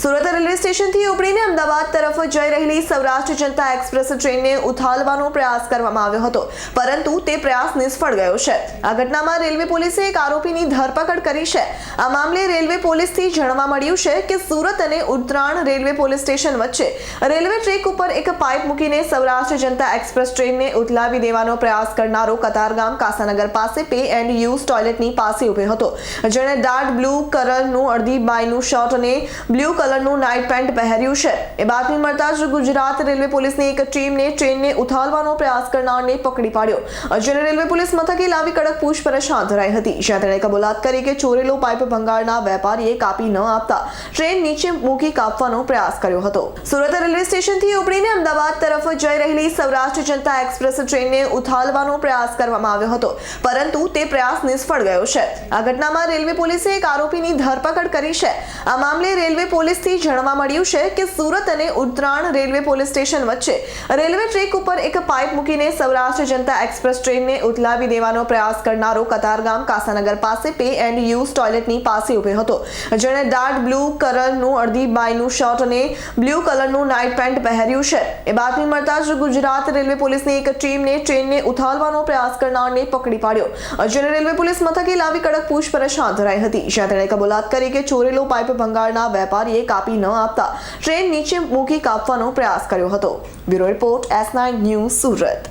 Surat railway સ્ટેશનથી ઉપડીને અમદાવાદ તરફ જઈ રહેલી સૌરાષ્ટ્ર જનતા એક્સપ્રેસ ટ્રેનને ઉથાલવાનો પ્રયાસ કરવામાં આવ્યો હતો, પરંતુ તે પ્રયાસ નિષ્ફળ ગયો છે. આ ઘટનામાં રેલવે પોલીસે એક આરોપીની ધરપકડ કરી છે. આ મામલે રેલવે પોલીસથી જાણવા મળ્યું છે કે સુરત અને ઉત્તરાણ રેલવે પોલીસ સ્ટેશન વચ્ચે રેલવે ટ્રેક ઉપર એક પાઇપ મૂકીને સૌરાષ્ટ્ર જનતા એક્સપ્રેસ ટ્રેનને ઉથલાવી દેવાનો પ્રયાસ કરનારો કતારગામ કાસાનગર પાસે પે એન્ડ યુઝ ટોયલેટની પાસે ઊભો હતો. જેણે ડાર્ક બ્લુ કલરનું અડધી બાયનું શર્ટ અને બ્લુ કલરનું નાઇટ પેન્ટ પહેર્યું છે. એ બાતમી મળતા જ ગુજરાત રેલવે પોલીસની એક ટીમને ટ્રેનને ઉથાલવાનો પ્રયાસ કરનારને પકડી પાડ્યો. જેને રેલવે પોલીસ મથકે લાવી કડક પૂછપરછ હાથ ધરાઈ હતી. જ્યાં તેણે કબૂલાત કરી કે ચોરેલો પાઇપ ભંગાળના વેપારીએ કાપી ન આપતા ટ્રેન નીચે મૂકી કાપવાનો પ્રયાસ કર્યો હતો. સુરત રેલવે સ્ટેશનથી ઉપડીને અમદાવાદ તરફ જઈ રહેલી સૌરાષ્ટ્ર જનતા એક્સપ્રેસ ટ્રેનને ઉથાલવાનો પ્રયાસ કરવામાં આવ્યો હતો, પરંતુ તે પ્રયાસ નિષ્ફળ ગયો છે. આ ઘટનામાં રેલવે પોલીસે એક આરોપીની ધરપકડ કરી છે. આ મામલે રેલવે પોલીસથી જાણવા મળ્યું છે કે સુરત અને ઉત્તરાણ રેલવે પોલીસ સ્ટેશન વચ્ચે રેલવે ટ્રેક ઉપર એક પાઇપ મૂકીને સૌરાષ્ટ્ર જનતા એક્સપ્રેસ ટ્રેનને ઉથલાવી દેવાનો પ્રયાસ કરનારો કતારગામ કાસાનગર પાસે પે એન્ડ યુઝ ટોયલેટની પાસે ઊભો હતો, જેણે ડાર્ક બ્લુ કલરનું, અડધી બાયનું શર્ટ અને બ્લુ કલરનું નાઇટ પેન્ટ પહેર્યું છે. એ બાતમી મળતા જ ગુજરાત રેલવે પોલીસની એક ટીમને ટ્રેનને ઉથાલવાનો પ્રયાસ કરનારને પકડી પાડ્યો, જેને રેલવે પોલીસ મથકે લાવી કડક પૂછપરછ હાથ ધરાઈ હતી. જ્યાં તેણે કબૂલાત કરી કે ચોરેલો પાઇપ ભંગાળના વેપારીએ કાપી ન આપતા ટ્રેન નીચે મૂકી કાપવાનો પ્રયાસ કર્યો હતો. Bureau report, S nine news Surat.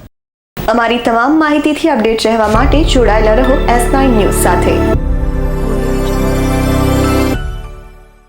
અમારી તમામ માહિતીથી અપડેટ રહેવા માટે જોડાયેલા રહો એસ નાઇન ન્યૂઝ સાથે.